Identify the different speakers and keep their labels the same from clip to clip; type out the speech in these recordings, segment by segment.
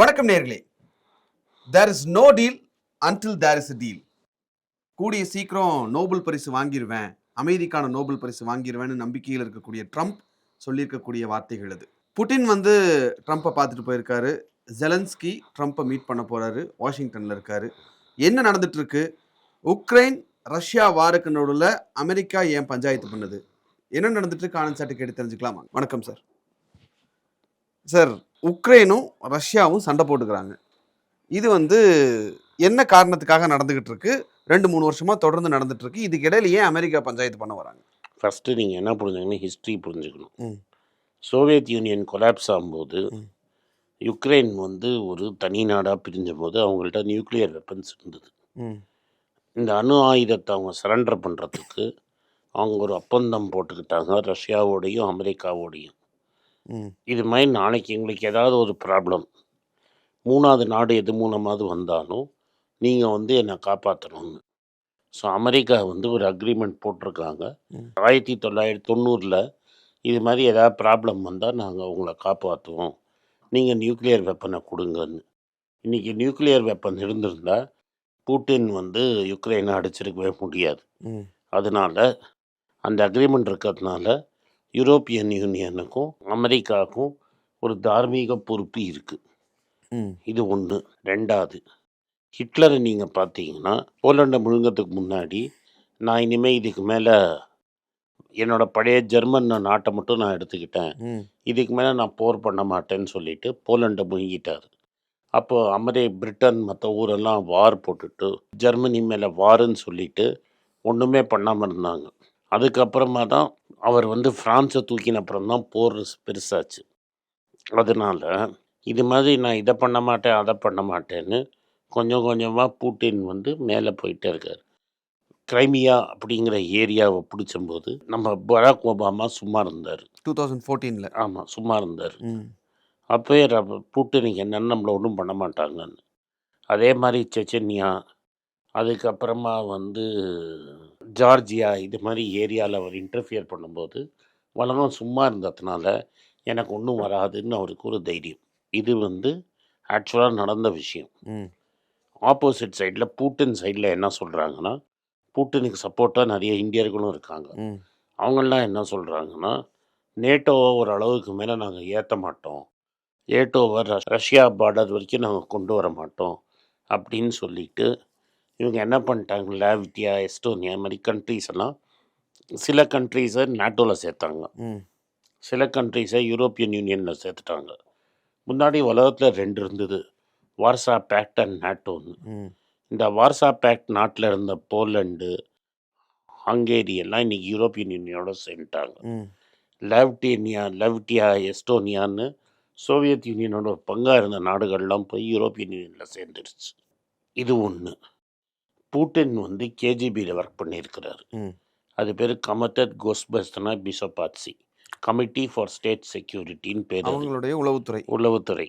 Speaker 1: வணக்கம் நேர்களே. There is no deal until there is deal கூடிய சீக்கிரம் நோபல் பரிசு வாங்கிடுவேன் அமைதிக்கான நோபல் பரிசு வாங்கிடுவேன்னு நம்பிக்கையில் இருக்கக்கூடிய ட்ரம்ப் சொல்லியிருக்கக்கூடிய வார்த்தைகள் அது. புட்டின் வந்து ட்ரம்ப்பை பார்த்துட்டு போயிருக்காரு. ஜெலன்ஸ்கி ட்ரம்ப்பை மீட் பண்ண போகிறாரு வாஷிங்டனில் இருக்காரு. என்ன நடந்துட்டுருக்கு? உக்ரைன் ரஷ்யா வாருக்கு நடுவில் அமெரிக்கா ஏன் பஞ்சாயத்து பண்ணுது? என்ன நடந்துட்டு இருக்கு ஆனந்த் சாட்டு கேட்டு தெரிஞ்சுக்கலாமா? வணக்கம் சார் சார் உக்ரைனும் ரஷ்யாவும் சண்டை போட்டுக்கிறாங்க. இது வந்து என்ன காரணத்துக்காக நடந்துகிட்டு இருக்கு ரெண்டு மூணு வருஷமா தொடர்ந்து நடந்துட்டு இருக்கு இதுக்கு இடையில ஏன் அமெரிக்கா பஞ்சாயத்து பண்ண வராங்க?
Speaker 2: ஃபஸ்ட்டு நீங்கள் என்ன புரிஞ்சுக்கணும் ஹிஸ்ட்ரி புரிஞ்சுக்கணும். சோவியத் யூனியன் கொலாப்ஸ் ஆகும்போது. யுக்ரைன் வந்து ஒரு தனி நாடாக பிரிஞ்ச போது அவங்கள்ட்ட நியூக்ளியர் வெப்பன்ஸ் இருந்தது. இந்த அணு ஆயுதத்தை அவங்க சரண்டர் பண்ணுறதுக்கு அவங்க ஒரு ஒப்பந்தம் போட்டுக்கிட்டாங்க. ரஷ்யாவோடையும் அமெரிக்காவோடையும். இது மாதிரி நாளைக்கு எங்களுக்கு ஏதாவது ஒரு ப்ராப்ளம் மூணாவது நாடு எது மூலமாவது வந்தாலும் நீங்கள் வந்து என்னை காப்பாற்றணும்னு ஸோ அமெரிக்கா வந்து ஒரு அக்ரிமெண்ட் போட்டிருக்காங்க. ஆயிரத்தி தொள்ளாயிரத்தி தொண்ணூறில் இது மாதிரி ஏதாவது ப்ராப்ளம் வந்தால் நாங்கள் உங்களை காப்பாற்றுவோம் நீங்கள் நியூக்ளியர் வெப்பனை கொடுங்கன்னு. இன்றைக்கி நியூக்ளியர் வெப்பன் இருந்திருந்தா பூட்டின் வந்து யுக்ரைனை அடிச்சிருக்கவே முடியாது. அதனால அந்த அக்ரிமெண்ட் இருக்கிறதுனால யூரோப்பியன் யூனியனுக்கும் அமெரிக்காவுக்கும் ஒரு தார்மீக பொறுப்பு இருக்குது இது ஒன்று ரெண்டாவது ஹிட்லரை நீங்கள் பார்த்தீங்கன்னா போலண்டை முழுங்கத்துக்கு முன்னாடி நான் இனிமேல் இதுக்கு மேலே என்னோட பழைய ஜெர்மன் நாட்டை மட்டும் நான் எடுத்துக்கிட்டேன். இதுக்கு மேலே நான் போர் பண்ண மாட்டேன்னு சொல்லிட்டு போலண்டை முழுங்கிட்டார். அப்போ அமெரி பிரிட்டன் மற்ற ஊரெல்லாம் வார் போட்டுட்டு ஜெர்மனி மேலே வாருன்னு சொல்லிட்டு ஒன்றுமே பண்ணாமல் இருந்தாங்க. அதுக்கப்புறமா தான் அவர் வந்து ஃப்ரான்ஸை தூக்கின அப்புறம் தான் போர் பெருசாச்சு. அதனால் இது மாதிரி நான் இதை பண்ண மாட்டேன் அதை பண்ண மாட்டேன்னு கொஞ்சம் கொஞ்சமாக பூட்டின் வந்து மேலே போயிட்டே இருக்கார். கிரைமியா அப்படிங்கிற ஏரியாவை பிடிச்சம்போது நம்ம பராக் ஒபாமா சும்மா இருந்தார்.
Speaker 1: டூ தௌசண்ட் ஃபோர்டீனில்.
Speaker 2: ஆமாம் சும்மா இருந்தார். அப்போயே பூட்டினுக்கு என்னன்னு நம்மளை ஒன்றும் பண்ண மாட்டாங்கன்னு. அதே மாதிரி செச்சன்யா அதுக்கப்புறமா வந்து ஜார்ஜியா இது மாதிரி ஏரியாவில் அவர் இன்டர்ஃபியர் பண்ணும்போது உலகம் சும்மா இருந்ததுனால எனக்கு ஒன்றும் வராதுன்னு அவருக்கு ஒரு தைரியம். இது வந்து ஆக்சுவலாக நடந்த விஷயம். ஆப்போசிட் சைடில் பூட்டின் சைடில் என்ன சொல்கிறாங்கன்னா பூட்டினுக்கு சப்போர்ட்டாக நிறைய இந்தியர்களும் இருக்காங்க. அவங்கெல்லாம் என்ன சொல்கிறாங்கன்னா நேட்டோவை ஒரு அளவுக்கு மேலே நாங்கள் ஏற்ற மாட்டோம். ஏட்டோவை ரஷ்- ரஷ்யா பார்டர் வரைக்கும் நாங்கள் கொண்டு வர மாட்டோம் அப்படின்னு சொல்லிட்டு இவங்க என்ன பண்ணிட்டாங்க லாவிட்டியா எஸ்டோனியா மாதிரி கண்ட்ரீஸ் எல்லாம் சில கண்ட்ரீஸை நாட்டோவில் சேர்த்தாங்க. சில கண்ட்ரீஸை யூரோப்பியன் யூனியனில் சேர்த்துட்டாங்க. முன்னாடி உலகத்தில் ரெண்டு இருந்தது. வார்சா பேக்ட் அண்ட் நாட்டோன்னு இந்த வார்சா பேக்ட் நாட்டில் இருந்த போலண்டு ஹங்கேரி எல்லாம் இன்னைக்கு யூரோப்பியன் யூனியனோட சேர்ந்துட்டாங்க. லெவ்டேனியா லெவ்டியா எஸ்டோனியான்னு சோவியத் யூனியனோட பங்காக இருந்த நாடுகள்லாம் போய் யூரோப்பியன் யூனியனில் சேர்ந்துருச்சு. இது ஒன்று பூட்டின் வந்து கேஜிபியில் ஒர்க் பண்ணியிருக்கிறாரு. அது பேர் Komitet Gosudarstvennoy Bezopasnosti committee for state செக்யூரிட்டின்னு பேர்.
Speaker 1: அவங்களுடைய உளவுத்துறை.
Speaker 2: உளவுத்துறை.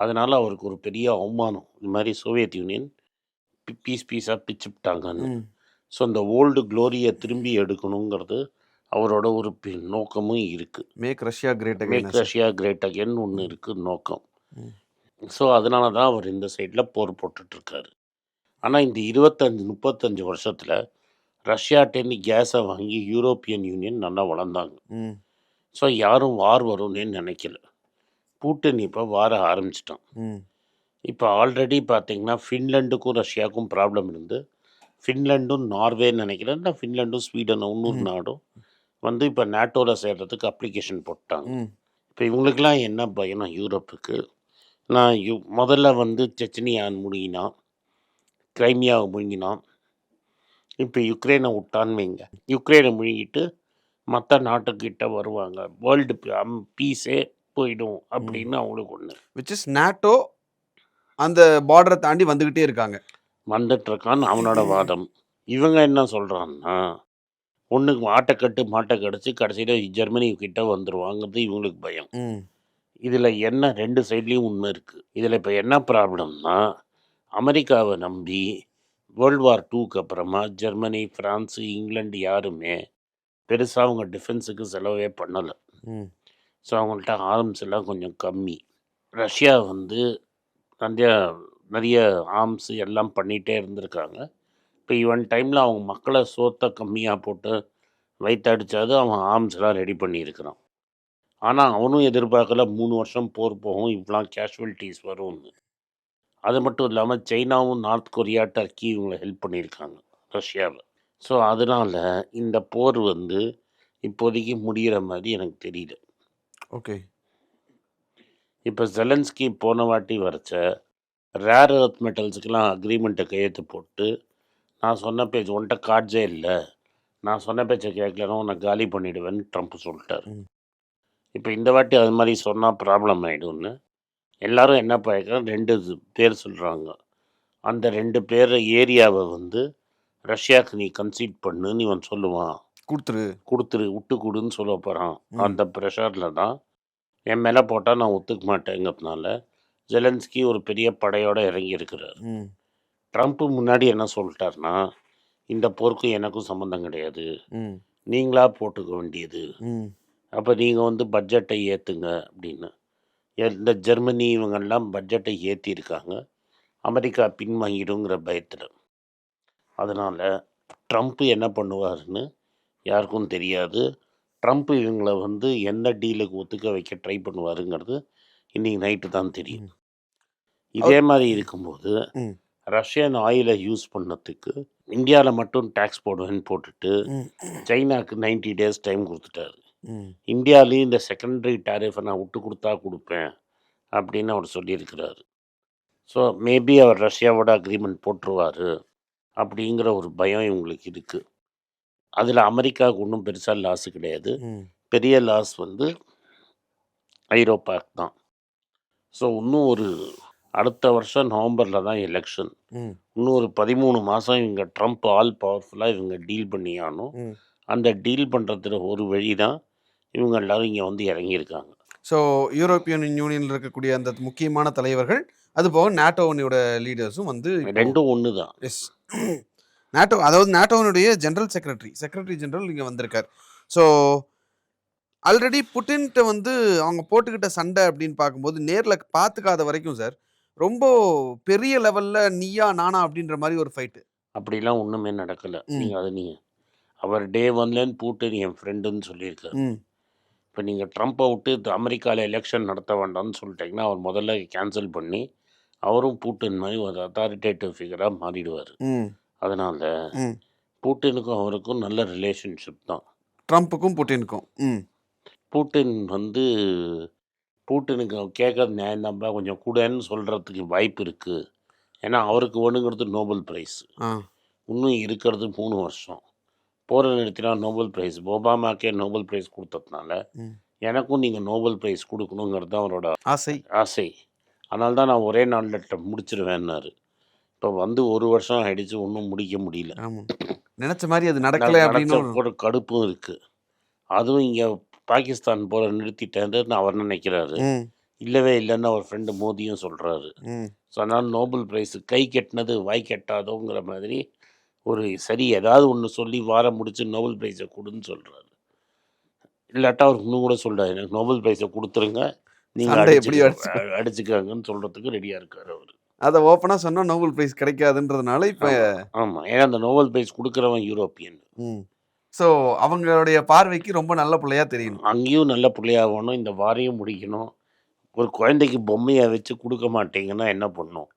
Speaker 2: அதனால் அவருக்கு ஒரு பெரிய அவமானம். இது மாதிரி சோவியத் யூனியன் பீஸ் பீஸாக பிச்சுப்பிட்டாங்கன்னு ஸோ அந்த ஓல்டு க்ளோரியை திரும்பி எடுக்கணுங்கிறது அவரோட ஒரு நோக்கமும் இருக்குது
Speaker 1: make Russia great
Speaker 2: make Russia great again ஒன்று இருக்குது நோக்கம். ஸோ அதனால தான் அவர் இந்த சைடில் போர் போட்டுட்ருக்காரு ஆனால் இந்த இருபத்தஞ்சு முப்பத்தஞ்சு வருஷத்தில் ரஷ்யாட்டேருந்து கேஸை வாங்கி யூரோப்பியன் யூனியன் நல்லா வளர்ந்தாங்க. ஸோ யாரும் வார் வரும்னே நினைக்கல. பூட்டின் இப்போ வார ஆரம்பிச்சிட்டான். இப்போ ஆல்ரெடி பார்த்தீங்கன்னா ஃபின்லாண்டுக்கும் ரஷ்யாவுக்கும் ப்ராப்ளம் இருந்து ஃபின்லாண்டும் நார்வேன்னு நினைக்கிறேன் இல்லை ஃபின்லாண்டும் ஸ்வீடன் இன்னொரு. நாடும் வந்து இப்போ நேட்டோவில் சேர்றதுக்கு அப்ளிகேஷன் போட்டாங்க. இப்போ இவங்களுக்கெல்லாம் என்ன பயணம் யூரோப்புக்கு? நான் யு முதல்ல வந்து செச்சனியான் முழுகினான் கிரைமியாவை முழுங்கினான். இப்போ யுக்ரைனை விட்டான்னு வைங்க. யுக்ரைனை முழுங்கிட்டு மற்ற நாட்டுக்கிட்ட வருவாங்க. வேர்ல்டு பீஸே போயிடும் அப்படின்னு அவங்களுக்கு ஒன்று
Speaker 1: விச் இஸ் நாட்டோ அந்த பார்டரை தாண்டி வந்துகிட்டே இருக்காங்க.
Speaker 2: வந்துட்டுருக்கான்னு அவனோட வாதம். இவங்க என்ன சொல்கிறான்னா ஒன்றுக்கு மாட்டை கட்டு மாட்டை கடிச்சு கடைசியில் ஜெர்மனி கிட்ட வந்துருவாங்கிறது இவங்களுக்கு பயம். இதில் என்ன ரெண்டு சைட்லேயும் உண்மை இருக்குது இதில் இப்போ என்ன ப்ராப்ளம்னா அமெரிக்காவை நம்பி வேர்ல்டு வார் டூக்கு அப்புறமா ஜெர்மனி ஃப்ரான்ஸு இங்கிலாந்து யாருமே பெருசாக அவங்க டிஃபென்ஸுக்கு செலவே பண்ணலை. ஸோ அவங்கள்ட்ட ஆர்ம்ஸ் எல்லாம் கொஞ்சம் கம்மி. ரஷ்யா வந்து நிறைய நிறைய ஆர்ம்ஸ் எல்லாம் பண்ணிகிட்டே இருந்திருக்காங்க. இப்போ ஈவன் டைமில் அவங்க மக்களை சோத்தை கம்மியாக போட்டு வைத்தடிச்சாது அவன் ஆர்ம்ஸ்லாம் ரெடி பண்ணியிருக்கிறான். ஆனால் அவனும் எதிர்பார்க்கல மூணு வருஷம் போர் போகும் இவ்வளோ கேஷுவலிட்டிஸ் வரும்னு. அது மட்டும் இல்லாமல் சைனாவும் நார்த் கொரியா டர்க்கி இவங்களை ஹெல்ப் பண்ணியிருக்காங்க ரஷ்யாவில். ஸோ அதனால் இந்த போர் வந்து இப்போதைக்கு முடிகிற மாதிரி எனக்கு தெரியல.
Speaker 1: ஓகே
Speaker 2: இப்போ ஜெலன்ஸ்கி போன வாட்டி வரைச்ச ரேர் எர்த் மெட்டல்ஸுக்கெல்லாம் அக்ரிமெண்ட்டை கையெழுத்து போட்டு நான் சொன்ன பேச்சு உன்கிட்ட கார்ட்ஸே இல்லை. நான் சொன்ன பேச்சை கேட்கலன்னா உன்னை காலி பண்ணிடுவேன்னு ட்ரம்ப் சொல்லிட்டார். இப்போ இந்த வாட்டி அது மாதிரி சொன்னால் ப்ராப்ளம் ஆகிடும்னு எல்லாரும் என்ன பார்க்குறாங்க ரெண்டு பேர் சொல்கிறாங்க அந்த ரெண்டு பேர் ஏரியாவை வந்து ரஷ்யாவுக்கு நீ கன்சீட் பண்ணுன்னு இவன் சொல்லுவான்.
Speaker 1: கொடுத்துரு.
Speaker 2: கொடுத்துரு விட்டு கொடுன்னு சொல்ல போகிறான். அந்த ப்ரெஷரில் தான் என் மேலே போட்டால் நான் ஒத்துக்க மாட்டேங்கிறதுனால ஜெலன்ஸ்கி ஒரு பெரிய படையோடு இறங்கி இருக்கிறார்
Speaker 1: ம்.
Speaker 2: ட்ரம்ப் முன்னாடி என்ன சொல்லிட்டாருன்னா இந்த போருக்கும் எனக்கும் சம்மந்தம் கிடையாது. நீங்களா போட்டுக்க வேண்டியது. அப்போ நீங்கள் வந்து பட்ஜெட்டை ஏற்றுங்க அப்படின்னு. இந்த ஜெர்மனி இவங்கெல்லாம் பட்ஜெட்டை ஏற்றிருக்காங்க அமெரிக்கா பின்வாங்கிடுங்கிற பயத்தில். அதனால் ட்ரம்ப் என்ன பண்ணுவாருன்னு யாருக்கும் தெரியாது. ட்ரம்ப் இவங்களை வந்து எந்த டீலுக்கு ஒத்துக்க வைக்க ட்ரை பண்ணுவாருங்கிறது இன்னைக்கு நைட்டு தான் தெரியும். இதே மாதிரி இருக்கும்போது. ரஷ்யன் ஆயிலை யூஸ் பண்ணதுக்கு இந்தியாவில் மட்டும் டேக்ஸ் போடுவேன்னு போட்டுட்டு சைனாக்கு 90 டேஸ் டைம் கொடுத்துட்டாரு. இந்தியாவிலையும் இந்த செகண்டரி டேரிஃபை நான் விட்டு கொடுத்தா கொடுப்பேன் அப்படின்னு அவர் சொல்லியிருக்கிறாரு. ஸோ மேபி அவர் ரஷ்யாவோட அக்ரிமெண்ட் போட்டுருவார் அப்படிங்கிற ஒரு பயம் இவங்களுக்கு இருக்குது அதில் அமெரிக்காவுக்கு ஒன்றும் பெருசாக லாஸ் கிடையாது. பெரிய லாஸ் வந்து ஐரோப்பாக்கு தான். ஸோ இன்னும் ஒரு அடுத்த வருஷம் நவம்பரில் தான் எலெக்ஷன் இன்னும் ஒரு பதிமூணு மாதம் இவங்க ட்ரம்ப் ஆல் பவர்ஃபுல்லாக இவங்க டீல் பண்ணி ஆகணும்
Speaker 1: ம்.
Speaker 2: அந்த டீல் பண்ணுறதுல ஒரு வழி தான் இவங்க எல்லாரும் இங்கே வந்து இறங்கியிருக்காங்க.
Speaker 1: ஸோ யூரோப்பியன் யூனியனில் இருக்கக்கூடிய அந்த முக்கியமான தலைவர்கள் அது போக நாட்டோவனோட லீடர்ஸும் வந்து
Speaker 2: ரெண்டும் ஒன்று தான்
Speaker 1: எஸ் நாட்டோ அதாவது நாட்டோவனுடைய ஜெனரல் செக்ரட்டரி செக்ரட்டரி ஜெனரல் இங்கே வந்திருக்கார். ஸோ ஆல்ரெடி புட்டின்கிட்ட வந்து அவங்க போட்டுக்கிட்ட சண்டை அப்படின்னு பார்க்கும்போது நேரில் பார்த்துக்காத வரைக்கும் சார் ரொம்ப பெரிய லெவலில் நீயா நானா அப்படின்ற மாதிரி ஒரு ஃபைட்டு
Speaker 2: அப்படிலாம் ஒன்றுமே நடக்கலை. நீங்கள் அது நீங்கள் அவர் டே ஒன்லேருந்து பூட்டின் என் ஃப்ரெண்டுன்னு சொல்லியிருக்காரு. இப்போ நீங்கள் ட்ரம்ப்பை விட்டு அமெரிக்காவில் எலெக்ஷன் நடத்த வேண்டாம்னு சொல்லிட்டீங்கன்னா அவர் முதல்ல கேன்சல் பண்ணி அவரும் பூட்டின் மாதிரி ஒரு அத்தாரிட்டேட்டிவ் ஃபிகராக மாறிடுவார். அதனால் பூட்டினுக்கும் அவருக்கும் நல்ல ரிலேஷன்ஷிப் தான்.
Speaker 1: ட்ரம்ப்புக்கும் புட்டினுக்கும்
Speaker 2: பூட்டின் வந்து பூட்டினுக்கு கேட்கறது நியாயம் கொஞ்சம் கூடன்னு சொல்கிறதுக்கு வாய்ப்பு இருக்குது ஏன்னா அவருக்கு வேணுங்கிறது நோபல் ப்ரைஸ் இன்னும் இருக்கிறது மூணு வருஷம். போகிற நிறுத்தினா நோபல் ப்ரைஸ். ஒபாமாக்கே நோபல் ப்ரைஸ் கொடுத்ததுனால. எனக்கும் நீங்கள் நோபல் ப்ரைஸ் கொடுக்கணுங்கிறது தான் அவரோட
Speaker 1: ஆசை.
Speaker 2: ஆசை. அதனால தான் நான் ஒரே நாளில் முடிச்சிருவேன்னாரு. இப்போ வந்து ஒரு வருஷம் ஆயிடுச்சு ஒன்றும் முடிக்க முடியல.
Speaker 1: நினச்ச மாதிரி அது நடக்கலை அப்படின்னு
Speaker 2: ஒரு கடுப்பும் இருக்குது அதுவும் இங்கே பாகிஸ்தான் போல நிறுத்திட்டேன்னு அவர் நினைக்கிறாரு? இல்லவே இல்லைன்னு அவர் ஃப்ரெண்டு மோதியும் சொல்கிறாரு ஸோ அதனால் நோபல் ப்ரைஸ் கை கெட்டினது வாய் கெட்டாதோங்கிற மாதிரி ஒரு சரி ஏதாவது ஒன்று சொல்லி வாரம் முடிச்சு நோபல் ப்ரைஸை கொடுன்னு சொல்கிறாரு இல்லாட்டா அவர் இன்னும் கூட சொல்கிறார் எனக்கு நோபல் ப்ரைஸை கொடுத்துருங்க. நீங்கள் அடிச்சு அடிச்சுக்காங்கன்னு சொல்கிறதுக்கு ரெடியாக இருக்கார் அவர்.
Speaker 1: அதை ஓப்பனாக சொன்னால் நோபல் ப்ரைஸ் கிடைக்காதுன்றதுனால இப்போ
Speaker 2: ஆமாம் ஏன்னா அந்த நோபல் ப்ரைஸ் கொடுக்குறவன் யூரோப்பியன்
Speaker 1: ஸோ அவங்களுடைய பார்வைக்கு ரொம்ப நல்ல பிள்ளையா தெரியணும்.
Speaker 2: அங்கேயும் நல்ல பிள்ளையாகணும் இந்த வாரையும் முடிக்கணும். ஒரு குழந்தைக்கு பொம்மையை வச்சு கொடுக்க மாட்டீங்கன்னா என்ன பண்ணும்?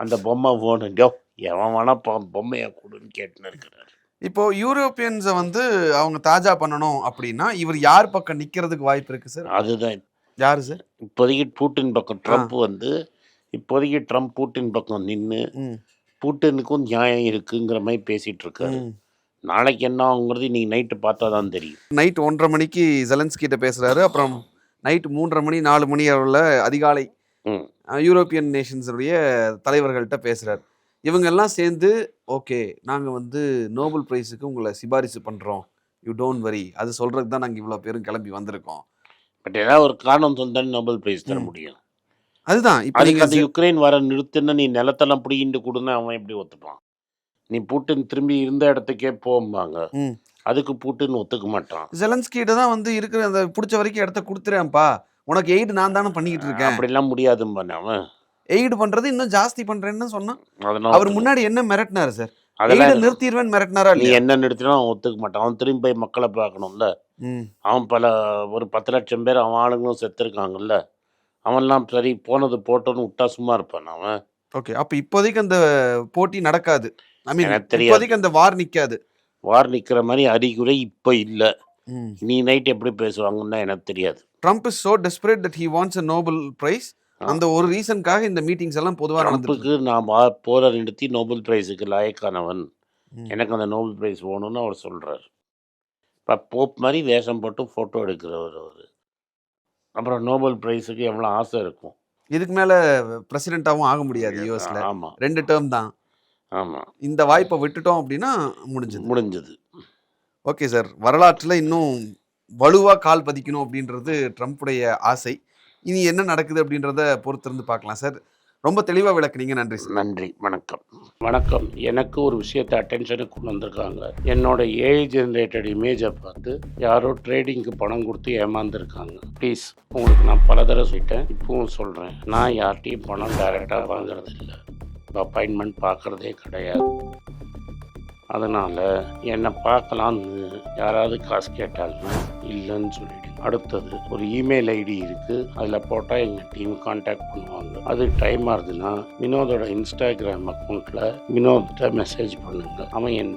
Speaker 2: அந்த பொம்மை வேணும் எவன் வேணா பொ- பொம்மையை கொடுன்னு கேட்டுன்னு இருக்கிறாரு.
Speaker 1: இப்போ யூரோப்பியன்ஸை வந்து அவங்க தாஜா பண்ணணும் அப்படின்னா இவர் யார் பக்கம் நிக்கிறதுக்கு வாய்ப்பு இருக்கு சார்?
Speaker 2: அதுதான்.
Speaker 1: யாரு சார்?
Speaker 2: இப்போதைக்கு பூட்டின் பக்கம் ட்ரம்ப் வந்து இப்போதைக்கு ட்ரம்ப் பூட்டின் பக்கம் நின்று பூட்டினுக்கும் நியாயம் இருக்குங்கிற மாதிரி பேசிட்டு இருக்காரு. நாளைக்கு என்ன ஆகுங்கிறது இன்னைக்கு நைட்டு பார்த்தா தான் தெரியும்.
Speaker 1: நைட் ஒன்றரை மணிக்கு ஜெலன்ஸ்கிட்ட பேசுறாரு. அப்புறம் நைட் மூன்றரை மணி நாலு மணி அளவில் அதிகாலை யூரோப்பியன் நேஷன்ஸுடைய தலைவர்கள்ட்ட பேசுறாரு. இவங்க எல்லாம் சேர்ந்து ஓகே நாங்க வந்து நோபல் பிரைஸுக்கு உங்களை சிபாரிசு பண்றோம். யூ டோன்ட் வரி அது சொல்றதுக்கு தான் நாங்க இவ்வளவு பேரும் கிளம்பி வந்திருக்கோம்.
Speaker 2: பட் ஏதாவது ஒரு காரணம் சொன்னாலும் நோபல் பிரைஸ் தர. முடியும்.
Speaker 1: அதுதான். இப்போ
Speaker 2: அதுக்கு
Speaker 1: நீங்க
Speaker 2: அந்த யுக்ரைன் வர நிறுத்துன்னா நீ நிலத்தெல்லாம் பிடிக்கிட்டு கொடுன்னா அவன் எப்படி ஒத்துப்பான்? நீ பூட்டின் திரும்பி இருந்த இடத்துக்கே போம்பாங்க. அதுக்கு பூட்டின் ஒத்துக்க மாட்டான்.
Speaker 1: ஜெலன்ஸ்கிட்ட தான் வந்து இருக்கிற அந்த பிடிச்ச வரைக்கும் இடத்த கொடுத்துறேன்ப்பா. உனக்கு எய்ட் நான் தானே பண்ணிக்கிட்டு இருக்கேன்.
Speaker 2: அப்படிலாம் முடியாதும்பானே அவன்.
Speaker 1: எய்டு பண்றது இன்னும் ஜாஸ்தி பண்றேன்னு சொன்னா அவர் முன்னாடி என்ன மிரட்டினாரு சார்?
Speaker 2: அதெல்லாம்
Speaker 1: நிறுத்திடுவேன் மிரட்டினாரா
Speaker 2: நீ என்ன நிறுத்தினா அவன் ஒத்துக்க மாட்டான். அவன் திரும்பி போய் மக்களை பார்க்கணும்ல. அவன் பல ஒரு பத்து லட்சம் பேர் அவன் ஆளுங்களும் செத்துருக்காங்கல்ல. அவன்லாம் சரி போனது போட்டோன்னு விட்டா சும்மா இருப்பான் அவன்.
Speaker 1: ஓகே அப்ப இப்போதைக்கு அந்த போட்டி நடக்காது. ஐ மீன். இப்போதைக்கு அந்த வார் நிக்காது.
Speaker 2: வார் நிற்கிற மாதிரி அறிகுறி இப்போ இல்லை. நீ நைட் எப்படி பேசுவாங்கன்னு எனக்கு தெரியாது.
Speaker 1: Trump is so desperate that he wants a Nobel prize. அந்த ஒரு ரீசனுக்காக இந்த மீட்டிங்ஸ் எல்லாம் பொதுவா நடந்துட்டு
Speaker 2: ட்ரம்ப்புக்கு நான் போரை நிறுத்தி நோபல் பிரைஸுக்கு லாயக்கானவன். எனக்கு அந்த நோபல் பிரைஸ் வேணும்னு அவர் சொல்கிறார் இப்போ போப் மாதிரி வேஷம் போட்டு ஃபோட்டோ எடுக்கிறவர் அவர். அப்புறம் நோபல் பிரைஸுக்கு எவ்வளோ ஆசை இருக்கும்.
Speaker 1: இதுக்கு மேல பிரசிடென்ட்டாவும் ஆக முடியாது யூஎஸ்ல.
Speaker 2: ஆமாம்
Speaker 1: ரெண்டு டேர்ம் தான்.
Speaker 2: ஆமாம்
Speaker 1: இந்த வாய்ப்பை விட்டுட்டோம் அப்படின்னா முடிஞ்சது.
Speaker 2: முடிஞ்சது.
Speaker 1: Okay sir. வரலாற்றில் இன்னும் வலுவா கால் பதிக்கணும் அப்படின்றது ட்ரம்ப்புடைய ஆசை. இனி என்ன நடக்குது அப்படின்றத பொறுத்திருந்து பார்க்கலாம். சார் ரொம்ப தெளிவாக விளக்குனீங்க. நன்றி சார்.
Speaker 2: நன்றி வணக்கம். வணக்கம். எனக்கு ஒரு விஷயத்தை அட்டென்ஷனுக்கு கொண்டு வந்திருக்காங்க. என்னோட ஏஐ ஜென்ரேட்டட் இமேஜை பார்த்து யாரோ ட்ரேடிங்க்கு பணம் கொடுத்து ஏமாந்துருக்காங்க. ப்ளீஸ் உங்களுக்கு நான் பல தடவை சொல்லிட்டேன். இப்பவும் சொல்கிறேன் நான் யார்கிட்டையும் பணம் டைரெக்டாக வாங்குறது இல்லை அப்பாயின்மெண்ட் பார்க்குறதே கிடையாது. அதனால் என்னை பார்க்கலான்னு யாராவது காசு கேட்டாங்கன்னா இல்லைன்னு சொல்லிடு அடுத்தது ஒரு இமெயில் ஐடி இருக்குது அதில் போட்டால் எங்கள் டீம் காண்டாக்ட் பண்ணுவாங்க. அது டைம் ஆகுதுன்னா வினோதோட இன்ஸ்டாகிராம் அக்கௌண்ட்டில் வினோத்கிட்ட மெசேஜ் பண்ணுங்கள் அவன் என்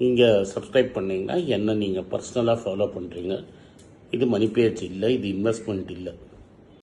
Speaker 2: நீங்கள் சப்ஸ்கிரைப் பண்ணிங்கன்னா என்ன நீங்கள் பர்சனலாக ஃபாலோ பண்ணுறீங்க இது மணி இல்லை இது இன்வெஸ்ட்மெண்ட் இல்லை.